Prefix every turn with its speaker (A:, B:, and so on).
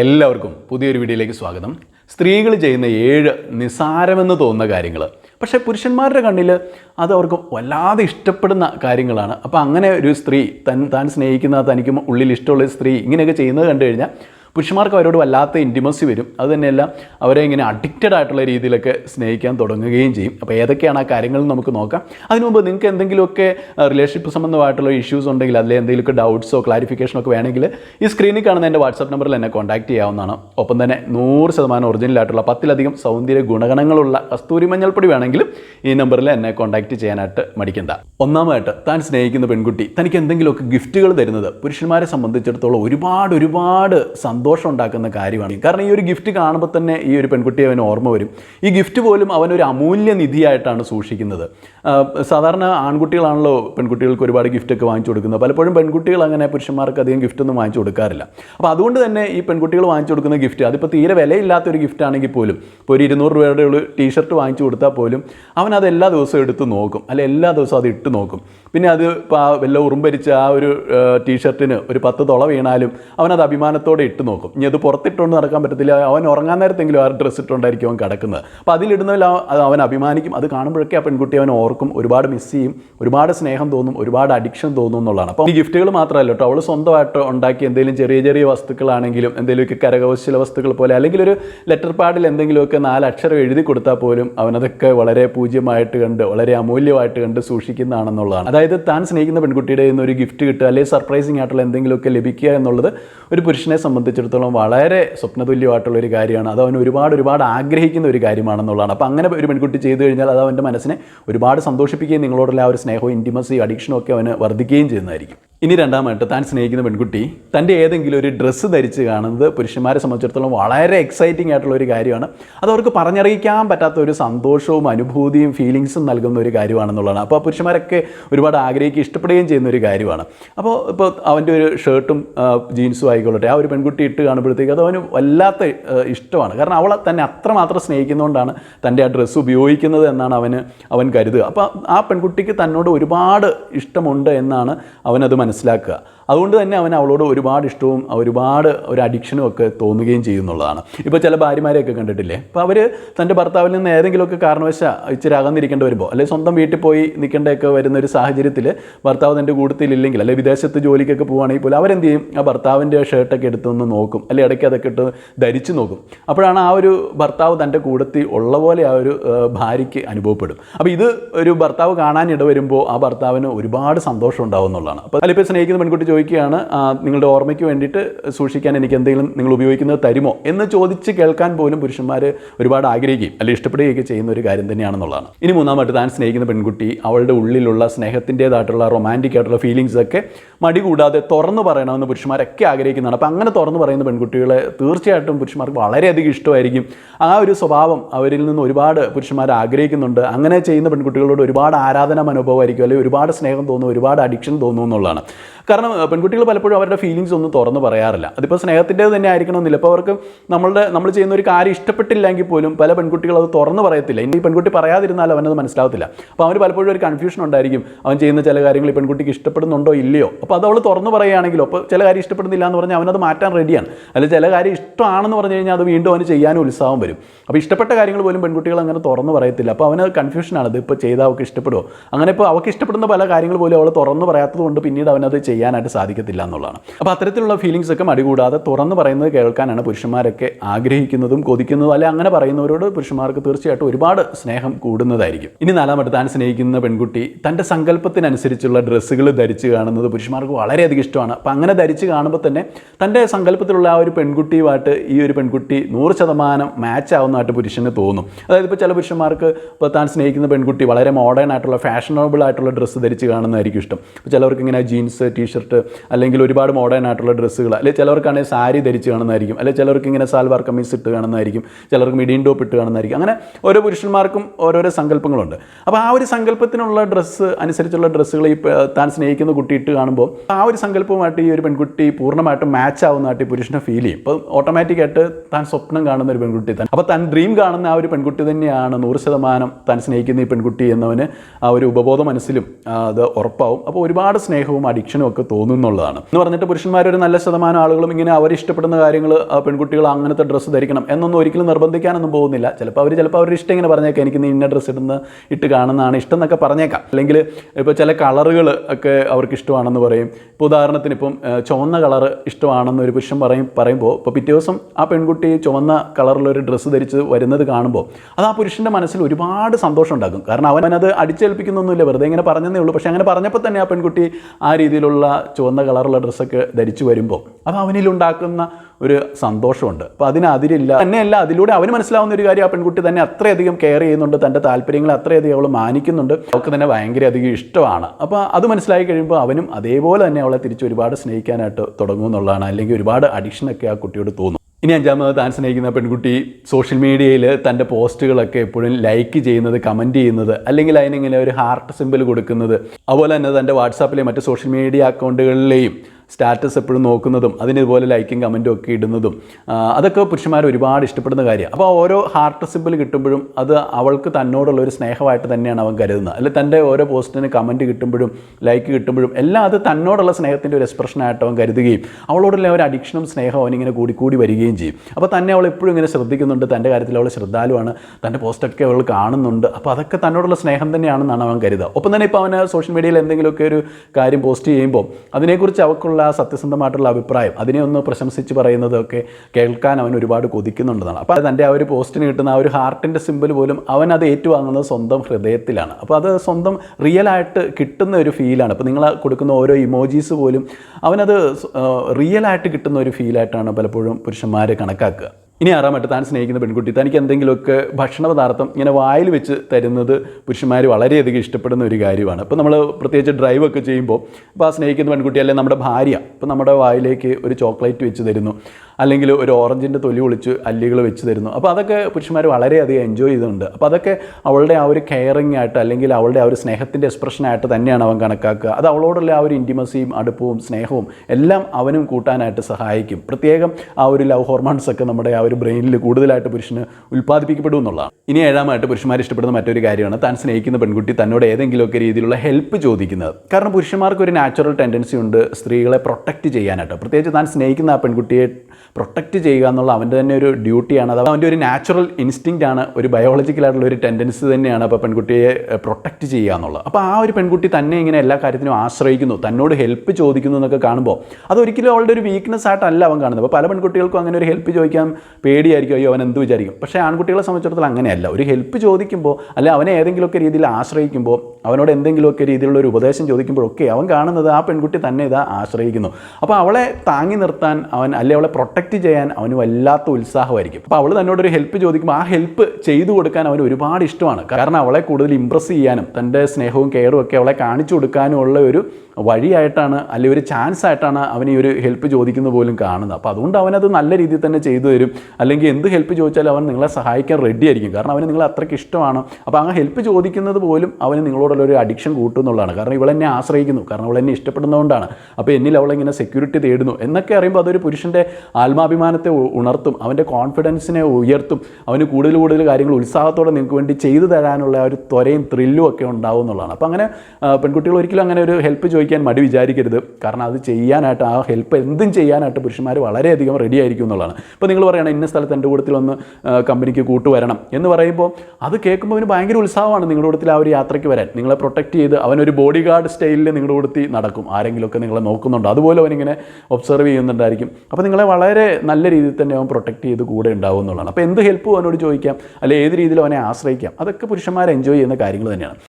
A: എല്ലാവർക്കും പുതിയൊരു വീഡിയോയിലേക്ക് സ്വാഗതം. സ്ത്രീകൾ ചെയ്യുന്ന ഏഴ് നിസാരമെന്ന് തോന്നുന്ന കാര്യങ്ങൾ. പക്ഷേ പുരുഷന്മാരുടെ കണ്ണിൽ അത് അവർക്ക് വല്ലാതെ ഇഷ്ടപ്പെടുന്ന കാര്യങ്ങളാണ്. അപ്പോൾ അങ്ങനെ ഒരു സ്ത്രീ തൻ താൻ സ്നേഹിക്കുന്ന തനിക്ക് ഉള്ളിൽ ഇഷ്ടമുള്ള സ്ത്രീ ഇങ്ങനെയൊക്കെ ചെയ്യുന്നത് കണ്ടു കഴിഞ്ഞാൽ പുരുഷന്മാർക്ക് അവരോട് വല്ലാത്ത ഇന്റിമസി വരും. അത് തന്നെയല്ല അവരെ ഇങ്ങനെ അഡിക്റ്റഡ് ആയിട്ടുള്ള രീതിയിലൊക്കെ സ്നേഹിക്കാൻ തുടങ്ങുകയും ചെയ്യും. അപ്പോൾ ഏതൊക്കെയാണ് ആ കാര്യങ്ങൾ നമുക്ക് നോക്കാം. അതിനു മുമ്പ് നിങ്ങൾക്ക് എന്തെങ്കിലുമൊക്കെ റിലേഷൻഷിപ്പ് സംബന്ധമായിട്ടുള്ള ഇഷ്യൂസ് ഉണ്ടെങ്കിൽ അതിൽ എന്തെങ്കിലുമൊക്കെ ഡൗട്ട്സോ ക്ലാരിഫിക്കേഷനോ ഒക്കെ വേണമെങ്കിൽ ഈ സ്ക്രീനിൽ കാണുന്ന എന്റെ വാട്സാപ്പ് നമ്പറിൽ എന്നെ കോൺടാക്ട് ചെയ്യാവുന്നതാണ്. ഒപ്പം തന്നെ നൂറ് ശതമാനം ഒറിജിനലായിട്ടുള്ള പത്തിലധികം സൗന്ദര്യ ഗുണഗണങ്ങളുള്ള കസ്തൂരി മഞ്ഞൾപ്പൊടി വേണമെങ്കിലും ഈ നമ്പറിൽ എന്നെ കോൺടാക്ട് ചെയ്യാനായിട്ട് മടിക്കണ്ട. ഒന്നാമതായിട്ട് താൻ സ്നേഹിക്കുന്ന പെൺകുട്ടി തനിക്ക് എന്തെങ്കിലുമൊക്കെ ഗിഫ്റ്റുകൾ തരുന്നത് പുരുഷന്മാരെ സംബന്ധിച്ചിടത്തോളം ഒരുപാട് ഒരുപാട് സന്തോഷം ഉണ്ടാക്കുന്ന കാര്യമാണ്. കാരണം ഈ ഒരു ഗിഫ്റ്റ് കാണുമ്പോൾ തന്നെ ഈ ഒരു പെൺകുട്ടി അവന് ഓർമ്മ വരും. ഈ ഗിഫ്റ്റ് പോലും അവനൊരു അമൂല്യ നിധിയായിട്ടാണ് സൂക്ഷിക്കുന്നത്. സാധാരണ ആൺകുട്ടികളാണല്ലോ പെൺകുട്ടികൾക്ക് ഒരുപാട് ഗിഫ്റ്റൊക്കെ വാങ്ങിച്ചു കൊടുക്കുന്നത്. പലപ്പോഴും പെൺകുട്ടികൾ അങ്ങനെ പുരുഷന്മാർക്ക് അധികം ഗിഫ്റ്റൊന്നും വാങ്ങിച്ചു കൊടുക്കാറില്ല. അപ്പോൾ അതുകൊണ്ട് തന്നെ ഈ പെൺകുട്ടികൾ വാങ്ങിച്ചു കൊടുക്കുന്ന ഗിഫ്റ്റ് അതിപ്പോൾ തീരെ വിലയില്ലാത്ത ഒരു ഗിഫ്റ്റ് ആണെങ്കിൽ പോലും ഇപ്പോൾ ഒരു ഇരുന്നൂറ് രൂപയുടെ ഒരു ടീഷർട്ട് വാങ്ങിച്ചു കൊടുത്താൽ പോലും അവൻ അത് എല്ലാ ദിവസവും എടുത്ത് നോക്കും. അല്ലെ എല്ലാ ദിവസവും അത് ഇട്ട് നോക്കും. പിന്നെ അത് ഇപ്പോൾ ആ വല്ല ഉറുമ്പരിച്ച ആ ഒരു ടീഷർട്ടിന് ഒരു പത്ത് തുള വീണാലും അവനത് അഭിമാനത്തോടെ ഇട്ട് നോക്കും. ഇനി അത് പുറത്തിട്ടുകൊണ്ട് നടക്കാൻ പറ്റത്തില്ല. അവൻ ഉറങ്ങാൻ നേരത്തെങ്കിലും ആ ഡ്രസ്സ് ഇട്ടുകൊണ്ടായിരിക്കും അവൻ കിടക്കുന്നത്. അപ്പോൾ അതിലിടുന്നതിൽ അവ- അത് അവൻ അഭിമാനിക്കും. അത് കാണുമ്പോഴൊക്കെ ആ പെൺകുട്ടി അവൻ ഓർക്കും. ഒരുപാട് മിസ് ചെയ്യും. ഒരുപാട് സ്നേഹം തോന്നും. ഒരുപാട് അഡിക്ഷൻ തോന്നും എന്നുള്ളതാണ്. അപ്പോൾ ഈ ഗിഫ്റ്റുകൾ മാത്രമല്ല കേട്ടോ. അവൾ സ്വന്തമായിട്ട് ഉണ്ടാക്കി എന്തെങ്കിലും ചെറിയ ചെറിയ വസ്തുക്കളാണെങ്കിലും എന്തെങ്കിലുമൊക്കെ കരകൗശല വസ്തുക്കൾ പോലെ അല്ലെങ്കിൽ ഒരു ലെറ്റർ പാഡിൽ എന്തെങ്കിലുമൊക്കെ നാല് അക്ഷരം എഴുതി കൊടുത്താൽ പോലും അവനതൊക്കെ വളരെ പൂജ്യമായിട്ട് കണ്ട് വളരെ അമൂല്യമായിട്ട് കണ്ട് സൂക്ഷിക്കുന്നതാണെന്നുള്ളതാണ്. അതായത് താൻ സ്നേഹിക്കുന്ന പെൺകുട്ടിയുടെ നിന്ന് ഒരു ഗിഫ്റ്റ് കിട്ടുക അല്ലെങ്കിൽ സർപ്രൈസിങ് ആയിട്ടുള്ള എന്തെങ്കിലുമൊക്കെ ലഭിക്കുക എന്നുള്ളത് ഒരു പുരുഷനെ സംബന്ധിച്ചിടത്തോളം വളരെ സ്വപ്നതുല്യമായിട്ടുള്ള ഒരു കാര്യമാണ്. അത് അവൻ ഒരുപാട് ഒരുപാട് ആഗ്രഹിക്കുന്ന ഒരു കാര്യമാണെന്നുള്ളതാണ്. അപ്പോൾ അങ്ങനെ ഒരു പെൺകുട്ടി ചെയ്തു കഴിഞ്ഞാൽ അത് അവന്റെ മനസ്സിനെ ഒരുപാട് സന്തോഷിപ്പിക്കുകയും നിങ്ങളോടുള്ള ആ ഒരു സ്നേഹവും ഇന്റിമസിയും അഡിക്ഷനും ഒക്കെ അവന് വർദ്ധിക്കുകയും ചെയ്യുന്നതായിരിക്കും. ഇനി രണ്ടാമായിട്ട് താൻ സ്നേഹിക്കുന്ന പെൺകുട്ടി തന്റെ ഏതെങ്കിലും ഒരു ഡ്രസ്സ് ധരിച്ച് കാണുന്നത് പുരുഷന്മാരെ സംബന്ധിച്ചിടത്തോളം വളരെ എക്സൈറ്റിംഗ് ആയിട്ടുള്ള ഒരു കാര്യമാണ്. അത് അവർക്ക് പറഞ്ഞറിയിക്കാൻ പറ്റാത്ത ഒരു സന്തോഷവും അനുഭൂതിയും ഫീലിങ്സും നൽകുന്ന ഒരു കാര്യമാണെന്നുള്ളതാണ്. അപ്പോൾ പുരുഷന്മാരൊക്കെ ഒരുപാട് ആഗ്രഹിക്കുക ഇഷ്ടപ്പെടുകയും ചെയ്യുന്ന ഒരു കാര്യമാണ്. അപ്പോൾ ഇപ്പോൾ അവന്റെ ഒരു ഷർട്ടും ജീൻസും ആയിക്കൊള്ളട്ടെ. ആ ഒരു പെൺകുട്ടി ഇട്ട് കാണുമ്പോഴത്തേക്ക് അത് അവന് വല്ലാത്ത ഇഷ്ടമാണ്. കാരണം അവളെ തന്നെ അത്രമാത്രം സ്നേഹിക്കുന്നതുകൊണ്ടാണ് തന്റെ ആ ഡ്രസ്സ് ഉപയോഗിക്കുന്നത് എന്നാണ് അവന് അവൻ കരുതുക. അപ്പോൾ ആ പെൺകുട്ടിക്ക് തന്നോട് ഒരുപാട് ഇഷ്ടമുണ്ട് എന്നാണ് അവനത് മനസ്സിലാക്കുക. അതുകൊണ്ട് തന്നെ അവൻ അവളോട് ഒരുപാട് ഇഷ്ടവും ഒരുപാട് ഒരു അഡിക്ഷനും ഒക്കെ തോന്നുകയും ചെയ്യുന്നുള്ളതാണ്. ഇപ്പോൾ ചില ഭാര്യമാരെയൊക്കെ കണ്ടിട്ടില്ലേ? അപ്പോൾ അവർ തന്റെ ഭർത്താവിൽ നിന്ന് ഏതെങ്കിലുമൊക്കെ കാരണവശാൽ ഇച്ചിരി അകന്നിരിക്കേണ്ടി വരുമ്പോൾ അല്ലെങ്കിൽ സ്വന്തം വീട്ടിൽ പോയി നിൽക്കേണ്ടതൊക്കെ വരുന്ന ഒരു സാഹചര്യത്തിൽ ഭർത്താവ് തന്റെ കൂട്ടത്തിലില്ലെങ്കിൽ അല്ലെങ്കിൽ വിദേശത്ത് ജോലിക്കൊക്കെ പോവുകയാണെങ്കിൽ പോലും അവരെന്ത് ചെയ്യും? ആ ഭർത്താവിന്റെ ഷർട്ടൊക്കെ എടുത്തൊന്ന് നോക്കും. അല്ലെ ഇടയ്ക്ക് അതൊക്കെ ഇട്ട് ധരിച്ച് നോക്കും. അപ്പോഴാണ് ആ ഒരു ഭർത്താവ് തന്റെ കൂടത്തിൽ ഉള്ള പോലെ ആ ഒരു ഭാര്യയ്ക്ക് അനുഭവപ്പെടും. അപ്പോൾ ഇത് ഒരു ഭർത്താവ് കാണാൻ ഇടവരുമ്പോൾ ആ ഭർത്താവിന് ഒരുപാട് സന്തോഷം ഉണ്ടാവും എന്നുള്ളതാണ്. അപ്പോൾ അതിലിപ്പോൾ സ്നേഹിക്കുന്ന പെൺകുട്ടി ചോദിക്കുകയാണ് നിങ്ങളുടെ ഓർമ്മയ്ക്ക് വേണ്ടിയിട്ട് സൂക്ഷിക്കാൻ എനിക്ക് എന്തെങ്കിലും നിങ്ങൾ ഉപയോഗിക്കുന്നത് തരുമോ? എന്ന് ചോദിച്ച് കേൾക്കാൻ പോലും പുരുഷന്മാർ ഒരുപാട് ആഗ്രഹിക്കുകയും അല്ലെങ്കിൽ ഇഷ്ടപ്പെടുകയൊക്കെ ചെയ്യുന്ന ഒരു കാര്യം തന്നെയാണെന്നുള്ളതാണ്. ഇനി മൂന്നാമായിട്ട് താൻ സ്നേഹിക്കുന്ന പെൺകുട്ടി അവളുടെ ഉള്ളിലുള്ള സ്നേഹത്തിന്റേതായിട്ടുള്ള റൊമാന്റിക് ആയിട്ടുള്ള ഫീലിങ്സ് ഒക്കെ മടി കൂടാതെ തുറന്നു പറയണമെന്ന് പുരുഷന്മാരൊക്കെ ആഗ്രഹിക്കുന്നതാണ്. അപ്പോൾ അങ്ങനെ തുറന്നു പറയുന്ന പെൺകുട്ടികളെ തീർച്ചയായിട്ടും പുരുഷന്മാർക്ക് വളരെയധികം ഇഷ്ടമായിരിക്കും. ആ ഒരു സ്വഭാവം അവരിൽ നിന്ന് ഒരുപാട് പുരുഷന്മാർ ആഗ്രഹിക്കുന്നുണ്ട്. അങ്ങനെ ചെയ്യുന്ന പെൺകുട്ടികളോട് ഒരുപാട് ആരാധന മനോഭാവമായിരിക്കും അല്ലെങ്കിൽ ഒരുപാട് സ്നേഹം തോന്നും ഒരുപാട് അഡിക്ഷൻ തോന്നും എന്നുള്ളതാണ്. കാരണം പെൺകുട്ടികൾ പലപ്പോഴും അവരുടെ ഫീലിങ്സ് ഒന്നും തുറന്നു പറയാറില്ല. അതിപ്പോൾ സ്നേഹത്തിന്റെ തന്നെ ആയിരിക്കണമെന്നില്ല ഇപ്പോൾ അവർക്ക് നമ്മളുടെ നമ്മൾ ചെയ്യുന്ന ഒരു കാര്യം ഇഷ്ടപ്പെട്ടില്ലെങ്കിൽ പോലും പല പെൺകുട്ടികൾ അത് തുറന്നു പറയത്തില്ല. ഇനി പെൺകുട്ടി പറയാതിരുന്നാൽ അവനത് മനസ്സിലാവത്തില്ല. അപ്പോൾ അവന് പലപ്പോഴും ഒരു കൺഫ്യൂഷൻ ഉണ്ടായിരിക്കും. അവൻ ചെയ്യുന്ന ചില കാര്യങ്ങൾ ഈ പെൺകുട്ടിക്ക് ഇഷ്ടപ്പെടുന്നുണ്ടോ ഇല്ലയോ? അപ്പോൾ അത് അവൾ തുറന്നു പറയുകയാണെങ്കിലോ അപ്പോൾ ചില കാര്യം ഇഷ്ടപ്പെടുന്നില്ല എന്ന് പറഞ്ഞാൽ അവനത് മാറ്റാൻ റെഡിയാണ് അല്ലെങ്കിൽ ചില കാര്യം ഇഷ്ടമാണെന്ന് പറഞ്ഞു കഴിഞ്ഞാൽ അത് വീണ്ടും അവന് ചെയ്യാനും ഉത്സാഹം വരും. അപ്പോൾ ഇഷ്ടപ്പെട്ട കാര്യങ്ങൾ പോലും പെൺകുട്ടികൾ അങ്ങനെ തുറന്നു പറയത്തില്ല. അപ്പോൾ അവന് കൺഫ്യൂഷനാണ് ഇത് ഇപ്പോൾ ചെയ്താൽ അവൾക്ക് ഇഷ്ടപ്പെടുമോ അങ്ങനെ ഇപ്പോൾ അവൾക്ക് ഇഷ്ടപ്പെടുന്ന പല കാര്യങ്ങൾ പോലും അവൾ തുറന്നു പറയാത്തത് കൊണ്ട് പിന്നീട് അവനത് ചെയ്യാനായിട്ട് സാധിക്കത്തില്ല എന്നുള്ളതാണ്. അപ്പോൾ അത്തരത്തിലുള്ള ഫീലിങ്സ് ഒക്കെ മടികൂടാതെ തുറന്ന് പറയുന്നത് കേൾക്കാനാണ് പുരുഷന്മാരൊക്കെ ആഗ്രഹിക്കുന്നതും കൊതിക്കുന്നതും അല്ലെ അങ്ങനെ പറയുന്നവരോട് പുരുഷന്മാർക്ക് തീർച്ചയായിട്ടും ഒരുപാട് സ്നേഹം കൂടുന്നതായിരിക്കും. ഇനി നാലാമത്തെ താൻ സ്നേഹിക്കുന്ന പെൺകുട്ടി തന്റെ സങ്കല്പത്തിനനുസരിച്ചുള്ള ഡ്രസ്സുകൾ ധരിച്ച് കാണുന്നത് പുരുഷന്മാർക്ക് വളരെയധികം ഇഷ്ടമാണ്. അപ്പം അങ്ങനെ ധരിച്ച് കാണുമ്പോൾ തന്നെ തന്റെ സങ്കല്പത്തിലുള്ള ആ ഒരു പെൺകുട്ടിയുമായിട്ട് ഈ ഒരു പെൺകുട്ടി നൂറ് ശതമാനം മാച്ച് ആവുന്നതായിട്ട് പുരുഷന് തോന്നും. അതായത് ഇപ്പോൾ ചില പുരുഷന്മാർക്ക് ഇപ്പോൾ താൻ സ്നേഹിക്കുന്ന പെൺകുട്ടി വളരെ മോഡേൺ ആയിട്ടുള്ള ഫാഷനബിൾ ആയിട്ടുള്ള ഡ്രസ്സ് ധരിച്ച് കാണുന്നതായിരിക്കും ഇഷ്ടം. ഇപ്പോൾ ചിലവർക്ക് ഇങ്ങനെ ജീൻസ് ടീഷർട്ട് അല്ലെങ്കിൽ ഒരുപാട് മോഡേൺ ആയിട്ടുള്ള ഡ്രസ്സുകൾ. അല്ലെങ്കിൽ ചിലവർക്കാണെങ്കിൽ സാരി ധരിച്ച് കാണുന്നതായിരിക്കും. അല്ലെങ്കിൽ ചിലർക്ക് ഇങ്ങനെ സാൽവാർ കമ്മീസ് ഇട്ട് കാണുന്നതായിരിക്കും. ചിലർക്ക് മിഡിയൻ ടോപ്പ് ഇട്ട് കാണുന്നതായിരിക്കും. അങ്ങനെ ഓരോ പുരുഷന്മാർക്കും ഓരോരോ സങ്കല്പങ്ങളുണ്ട്. അപ്പോൾ ആ ഒരു സങ്കല്പത്തിനുള്ള ഡ്രസ്സ് അനുസരിച്ചുള്ള ഡ്രസ്സുകൾ ഈ താൻ സ്നേഹിക്കുന്ന കുട്ടി ഇട്ട് കാണുമ്പോൾ ആ ഒരു സങ്കല്പവുമായിട്ട് ഈ ഒരു പെൺകുട്ടി പൂർണമായിട്ടും മാച്ച് ആവുന്നതായിട്ട് ഈ പുരുഷനെ ഫീൽ ചെയ്യും. അപ്പോൾ ഓട്ടോമാറ്റിക്കായിട്ട് താൻ സ്വപ്നം കാണുന്ന ഒരു പെൺകുട്ടി തന്നെ. അപ്പോൾ താൻ ഡ്രീം കാണുന്ന ആ ഒരു പെൺകുട്ടി തന്നെയാണ് നൂറ് ശതമാനം താൻ സ്നേഹിക്കുന്ന ഈ പെൺകുട്ടി എന്നവന് ആ ഒരു ഉപബോധ മനസ്സിലും അത് ഉറപ്പാവും. അപ്പോൾ ഒരുപാട് സ്നേഹവും അഡിക്ഷനും ഒക്കെ തോന്നുന്നുള്ളതാണ്. എന്ന് പറഞ്ഞിട്ട് പുരുഷന്മാരൊരു നല്ല ശതമാനം ആളുകളും ഇങ്ങനെ അവർ ഇഷ്ടപ്പെടുന്ന കാര്യങ്ങൾ പെൺകുട്ടികൾ അങ്ങനത്തെ ഡ്രസ്സ് ധരിക്കണം എന്നൊന്നും ഒരിക്കലും നിർബന്ധിക്കാനൊന്നും പോകുന്നില്ല. ചിലപ്പോൾ അവർ ചിലപ്പോൾ അവരുടെ ഇഷ്ടം ഇങ്ങനെ പറഞ്ഞേക്കാം എനിക്ക് നീ ഇന്ന ഡ്രസ്സ് ഇടുന്ന ഇട്ട് കാണുന്നതാണ് ഇഷ്ടം എന്നൊക്കെ പറഞ്ഞേക്കാം. അല്ലെങ്കിൽ ഇപ്പോൾ ചില കളറുകൾ ഒക്കെ അവർക്ക് ഇഷ്ടമാണെന്ന് പറയും. ഇപ്പോൾ ഉദാഹരണത്തിന് ഇപ്പം ചുവന്ന കളർ ഇഷ്ടമാണെന്ന് ഒരു പുരുഷൻ പറയും പറയുമ്പോൾ ഇപ്പോൾ പിറ്റേ ദിവസം ആ പെൺകുട്ടി ചുവന്ന കളറിലൊരു ഡ്രസ്സ് ധരിച്ച് വരുന്നത് കാണുമ്പോൾ അത് ആ പുരുഷന്റെ മനസ്സിൽ ഒരുപാട് സന്തോഷം ഉണ്ടാക്കും. കാരണം അവൻ അടിച്ചേൽപ്പിക്കുന്നൊന്നുമില്ല വെറുതെ ഇങ്ങനെ പറഞ്ഞതേ ഉള്ളൂ. പക്ഷേ അങ്ങനെ പറഞ്ഞപ്പോൾ തന്നെ ആ പെൺകുട്ടി ആ രീതിയിലുള്ള ചുവന്ന കളറുള്ള ഡ്രസ്സൊക്കെ ധരിച്ചു വരുമ്പോൾ അത് അവനിലുണ്ടാക്കുന്ന ഒരു സന്തോഷമുണ്ട്. അപ്പോൾ അതിന് അതിരില്ല തന്നെയല്ല അതിലൂടെ അവന് മനസ്സിലാവുന്ന ഒരു കാര്യം ആ പെൺകുട്ടി തന്നെ അത്രയധികം കെയർ ചെയ്യുന്നുണ്ട് തന്റെ താല്പര്യങ്ങൾ അത്രയധികം അവൾ മാനിക്കുന്നുണ്ട്. അവൾക്ക് തന്നെ ഭയങ്കര അധികം ഇഷ്ടമാണ്. അപ്പോൾ അത് മനസ്സിലായി കഴിയുമ്പോൾ അവനും അതേപോലെ തന്നെ അവളെ തിരിച്ച് ഒരുപാട് സ്നേഹിക്കാനായിട്ട് തുടങ്ങും എന്നുള്ളതാണ്. അല്ലെങ്കിൽ ഒരുപാട് അഡിക്ഷനൊക്കെ ആ കുട്ടിയോട് തോന്നും. ഇനി അഞ്ചാമത് താൻ സ്നേഹിക്കുന്ന പെൺകുട്ടി സോഷ്യൽ മീഡിയയിൽ തന്റെ പോസ്റ്റുകളൊക്കെ എപ്പോഴും ലൈക്ക് ചെയ്യുന്നത് കമന്റ് ചെയ്യുന്നത് അല്ലെങ്കിൽ അതിനിങ്ങനെ ഒരു ഹാർട്ട് സിമ്പിൾ കൊടുക്കുന്നത്. അതുപോലെ തന്നെ തന്റെ വാട്സാപ്പിലെയും മറ്റ് സോഷ്യൽ മീഡിയ അക്കൗണ്ടുകളിലെയും സ്റ്റാറ്റസ് എപ്പോഴും നോക്കുന്നതും അതിന് ഇതുപോലെ ലൈക്കും കമന്റും ഒക്കെ ഇടുന്നതും അതൊക്കെ പുരുഷന്മാർ ഒരുപാട് ഇഷ്ടപ്പെടുന്ന കാര്യമാണ്. അപ്പോൾ ഓരോ ഹാർട്ട് സിമ്പിൾ കിട്ടുമ്പോഴും അത് അവൾക്ക് തന്നോടുള്ള ഒരു സ്നേഹമായിട്ട് തന്നെയാണ് അവൻ കരുതുന്നത്. അല്ലെ തന്റെ ഓരോ പോസ്റ്റിന് കമന്റ് കിട്ടുമ്പോഴും ലൈക്ക് കിട്ടുമ്പോഴും എല്ലാം അത് തന്നോടുള്ള സ്നേഹത്തിന്റെ ഒരു എക്സ്പ്രഷനായിട്ട് അവൻ കരുതുകയും അവളോടുള്ള ഒരു അഡിക്ഷനും സ്നേഹവും അവനിങ്ങനെ കൂടി കൂടി വരികയും ചെയ്യും. അപ്പോൾ തന്നെ അവൾ എപ്പോഴും ഇങ്ങനെ ശ്രദ്ധിക്കുന്നുണ്ട്. തന്റെ കാര്യത്തിൽ അവൾ ശ്രദ്ധാലുവാണ്. തന്റെ പോസ്റ്റൊക്കെ അവൾ കാണുന്നുണ്ട്. അപ്പോൾ അതൊക്കെ തന്നോടുള്ള സ്നേഹം തന്നെയാണെന്നാണ് അവൻ കരുതുക. ഒപ്പം തന്നെ ഇപ്പോൾ അവന് സോഷ്യൽ മീഡിയയിൽ എന്തെങ്കിലുമൊക്കെ ഒരു കാര്യം പോസ്റ്റ് ചെയ്യുമ്പോൾ അതിനെക്കുറിച്ച് അവൾക്കുള്ള ആ സത്യസന്ധമായിട്ടുള്ള അഭിപ്രായം അതിനെ ഒന്ന് പ്രശംസിച്ച് പറയുന്നതൊക്കെ കേൾക്കാൻ അവൻ ഒരുപാട് കൊതിക്കുന്നുണ്ടെന്നാണ്. അപ്പോൾ തന്റെ ആ ഒരു പോസ്റ്റിന് കിട്ടുന്ന ആ ഒരു ഹാർട്ടിന്റെ സിമ്പിൾ പോലും അവൻ അത് ഏറ്റുവാങ്ങുന്നത് സ്വന്തം ഹൃദയത്തിലാണ്. അപ്പോൾ അത് സ്വന്തം റിയലായിട്ട് കിട്ടുന്ന ഒരു ഫീലാണ് അപ്പോൾ നിങ്ങൾ കൊടുക്കുന്ന ഓരോ ഇമോജീസ് പോലും അവനത് റിയലായിട്ട് കിട്ടുന്ന ഒരു ഫീലായിട്ടാണ് പലപ്പോഴും പുരുഷന്മാരെ കണക്കാക്കുക. ഇനി ആറാമായിട്ട് താൻ സ്നേഹിക്കുന്ന പെൺകുട്ടി തനിക്ക് എന്തെങ്കിലുമൊക്കെ ഭക്ഷണ പദാർത്ഥം ഇങ്ങനെ വായിൽ വെച്ച് തരുന്നത് പുരുഷന്മാർ വളരെയധികം ഇഷ്ടപ്പെടുന്ന ഒരു കാര്യമാണ്. അപ്പോൾ നമ്മൾ പ്രത്യേകിച്ച് ഡ്രൈവ് ഒക്കെ ചെയ്യുമ്പോൾ ഇപ്പോൾ ആ സ്നേഹിക്കുന്ന പെൺകുട്ടി അല്ലെങ്കിൽ നമ്മുടെ ഭാര്യ ഇപ്പോൾ നമ്മുടെ വായിലേക്ക് ഒരു ചോക്ലേറ്റ് വെച്ച് തരുന്നു. അല്ലെങ്കിൽ ഒരു ഓറഞ്ചിന്റെ തൊലി ഒളിച്ച് അല്ലികൾ വെച്ച് തരുന്നു. അപ്പോൾ അതൊക്കെ പുരുഷന്മാർ വളരെയധികം എൻജോയ് ചെയ്യുന്നുണ്ട് അപ്പോൾ അതൊക്കെ അവളുടെ ആ ഒരു കെയറിങ് ആയിട്ട് അല്ലെങ്കിൽ അവളുടെ ആ ഒരു സ്നേഹത്തിന്റെ എക്സ്പ്രഷനായിട്ട് തന്നെയാണ് അവൻ കണക്കാക്കുക. അത് അവളോടുള്ള ആ ഒരു ഇന്റിമസിയും അടുപ്പവും സ്നേഹവും എല്ലാം അവനും കൂട്ടാനായിട്ട് സഹായിക്കും. പ്രത്യേകം ആ ഒരു ലവ് ഹോർമോൺസ് ഒക്കെ നമ്മുടെ ആ ഒരു ബ്രെയിനിൽ കൂടുതലായിട്ട് പുരുഷന് ഉൽപ്പാദിപ്പിക്കപ്പെടും എന്നുള്ളതാണ്. ഇനി ഏഴാമായിട്ട് പുരുഷന്മാർ ഇഷ്ടപ്പെടുന്ന മറ്റൊരു കാര്യമാണ് താൻ സ്നേഹിക്കുന്ന പെൺകുട്ടി തന്നോട് ഏതെങ്കിലുമൊക്കെ രീതിയിലുള്ള ഹെൽപ്പ് ചോദിക്കുന്നത്. കാരണം പുരുഷന്മാർക്ക് ഒരു നാച്ചുറൽ ടെൻഡൻസി ഉണ്ട് സ്ത്രീകളെ പ്രൊട്ടക്റ്റ് ചെയ്യാനായിട്ട്. പ്രത്യേകിച്ച് താൻ സ്നേഹിക്കുന്ന ആ പെൺകുട്ടിയെ പ്രൊട്ടക്റ്റ് ചെയ്യുക എന്നുള്ള അവന്റെ തന്നെ ഒരു ഡ്യൂട്ടിയാണ് അത് അവന്റെ ഒരു നാച്ചുറൽ ഇൻസ്റ്റിങ്റ്റ് ആണ് ഒരു ബയോളജിക്കലായിട്ടുള്ള ഒരു ടെൻഡൻസി തന്നെയാണ് അപ്പോൾ പെൺകുട്ടിയെ പ്രൊട്ടക്റ്റ് ചെയ്യുക എന്നുള്ളത്. അപ്പോൾ ആ ഒരു പെൺകുട്ടി തന്നെ ഇങ്ങനെ എല്ലാ കാര്യത്തിനും ആശ്രയിക്കുന്നു തന്നോട് ഹെൽപ്പ് ചോദിക്കുന്നു എന്നൊക്കെ കാണുമ്പോൾ അതൊരിക്കലും അവളുടെ ഒരു വീക്ക്നെസ് ആയിട്ടല്ല അവൻ കാണുന്നത്. അപ്പോൾ പല പെൺകുട്ടികൾക്കും അങ്ങനെ ഒരു ഹെൽപ്പ് ചോദിക്കാൻ പേടിയായിരിക്കും അയ്യോ അവൻ എന്ത് വിചാരിക്കും? പക്ഷേ ആൺകുട്ടികളെ സംബന്ധിച്ചിടത്തോളം അങ്ങനെയല്ല. ഒരു ഹെൽപ്പ് ചോദിക്കുമ്പോൾ അല്ലെ അവനെ ഏതെങ്കിലുമൊക്കെ രീതിയിൽ ആശ്രയിക്കുമ്പോൾ അവനോട് എന്തെങ്കിലുമൊക്കെ രീതിയിലുള്ള ഒരു ഉപദേശം ചോദിക്കുമ്പോഴൊക്കെ അവൻ കാണുന്നത് ആ പെൺകുട്ടി തന്നെ ഇതാ ആശ്രയിക്കുന്നു. അപ്പോൾ അവളെ താങ്ങി നിർത്താൻ അവൻ അല്ലെ അവളെ പ്രൊട്ടക്റ്റ് ചെയ്യാൻ അവന് വല്ലാത്ത ഉത്സാഹമായിരിക്കും. അപ്പോൾ അവൾ തന്നോടൊരു ഹെൽപ്പ് ചോദിക്കുമ്പോൾ ആ ഹെൽപ്പ് ചെയ്തു കൊടുക്കാൻ അവന് ഒരുപാട് ഇഷ്ടമാണ്. കാരണം അവളെ കൂടുതൽ ഇമ്പ്രസ് ചെയ്യാനും തന്റെ സ്നേഹവും കെയറും ഒക്കെ അവളെ കാണിച്ചു കൊടുക്കാനും ഉള്ള ഒരു വഴിയായിട്ടാണ് അല്ലെങ്കിൽ ഒരു ചാൻസ് ആയിട്ടാണ് അവൻ ഈ ഒരു ഹെൽപ്പ് ചോദിക്കുന്നത് പോലും കാണുന്നത്. അപ്പോൾ അതുകൊണ്ട് അവനത് നല്ല രീതിയിൽ തന്നെ ചെയ്തു തരും. അല്ലെങ്കിൽ എന്ത് ഹെൽപ്പ് ചോദിച്ചാലും അവൻ നിങ്ങളെ സഹായിക്കാൻ റെഡി ആയിരിക്കും. കാരണം അവന് നിങ്ങളെ അത്രയ്ക്ക് ഇഷ്ടമാണ്. അപ്പോൾ അങ്ങനെ ഹെൽപ്പ് ചോദിക്കുന്നത് പോലും അവന് നിങ്ങളോടുള്ള ഒരു അഡിക്ഷൻ കൂട്ടുന്നുള്ളതാണ് കാരണം ഇവളെന്നെ ആശ്രയിക്കുന്നു. കാരണം ഇവളെന്നെ ഇഷ്ടപ്പെടുന്നതുകൊണ്ടാണ്. അപ്പോൾ എന്നിൽ അവളിങ്ങനെ സെക്യൂരിറ്റി തേടുന്നു. എന്നൊക്കെ അറിയുമ്പോൾ അതൊരു പുരുഷന്റെ ആത്മാഭിമാനത്തെ ഉണർത്തും. അവന്റെ കോൺഫിഡൻസിനെ ഉയർത്തും. അവന് കൂടുതൽ കൂടുതൽ കാര്യങ്ങൾ ഉത്സാഹത്തോടെ നിങ്ങൾക്ക് വേണ്ടി ചെയ്തു തരാനുള്ള ഒരു ത്വരയും ത്രില്ലും ഒക്കെ ഉണ്ടാവും എന്നുള്ളതാണ്. അപ്പോൾ അങ്ങനെ പെൺകുട്ടികൾ ഒരിക്കലും അങ്ങനെ ഒരു ഹെൽപ്പ് ചോദിക്കാൻ മടി വിചാരിക്കരുത്. കാരണം അത് ചെയ്യാനായിട്ട് ആ ഹെൽപ്പ് എന്തും ചെയ്യാനായിട്ട് പുരുഷന്മാർ വളരെയധികം റെഡി ആയിരിക്കും എന്നുള്ളതാണ്. ഇപ്പോൾ നിങ്ങൾ പറയണം ഇന്ന സ്ഥലത്ത് എന്റെ കൂട്ടത്തിൽ ഒന്ന് കമ്പനിക്ക് കൂട്ടുവരണം എന്ന് പറയുമ്പോൾ അത് കേൾക്കുമ്പോൾ അവന് ഭയങ്കര ഉത്സാഹമാണ് നിങ്ങളുടെ കൂട്ടത്തിൽ ആ ഒരു യാത്രയ്ക്ക് വരാൻ. നിങ്ങളെ പ്രൊട്ടക്റ്റ് ചെയ്ത് അവനൊരു ബോഡി ഗാർഡ് സ്റ്റൈലിൽ നിങ്ങളുടെ കൂടത്തിൽ നടക്കും. ആരെങ്കിലുമൊക്കെ നിങ്ങളെ നോക്കുന്നുണ്ട്. അതുപോലെ അവനിങ്ങനെ ഒബ്സർവ് ചെയ്യുന്നുണ്ടായിരിക്കും. അപ്പോൾ നിങ്ങളെ വളരെ നല്ല രീതിയിൽ തന്നെ അവൻ പ്രൊട്ടക്റ്റ് ചെയ്ത് കൂടെ ഉണ്ടാവും എന്നുള്ളതാണ്. അപ്പോൾ എന്ത് ഹെൽപ്പ് അവനോട് ചോദിക്കാം? അല്ലെങ്കിൽ ഏത് രീതിയിൽ അവനെ ആശ്രയിക്കാം? അതൊക്കെ പുരുഷന്മാർ എൻജോയ് ചെയ്യുന്ന കാര്യങ്ങൾ തന്നെയാണ്.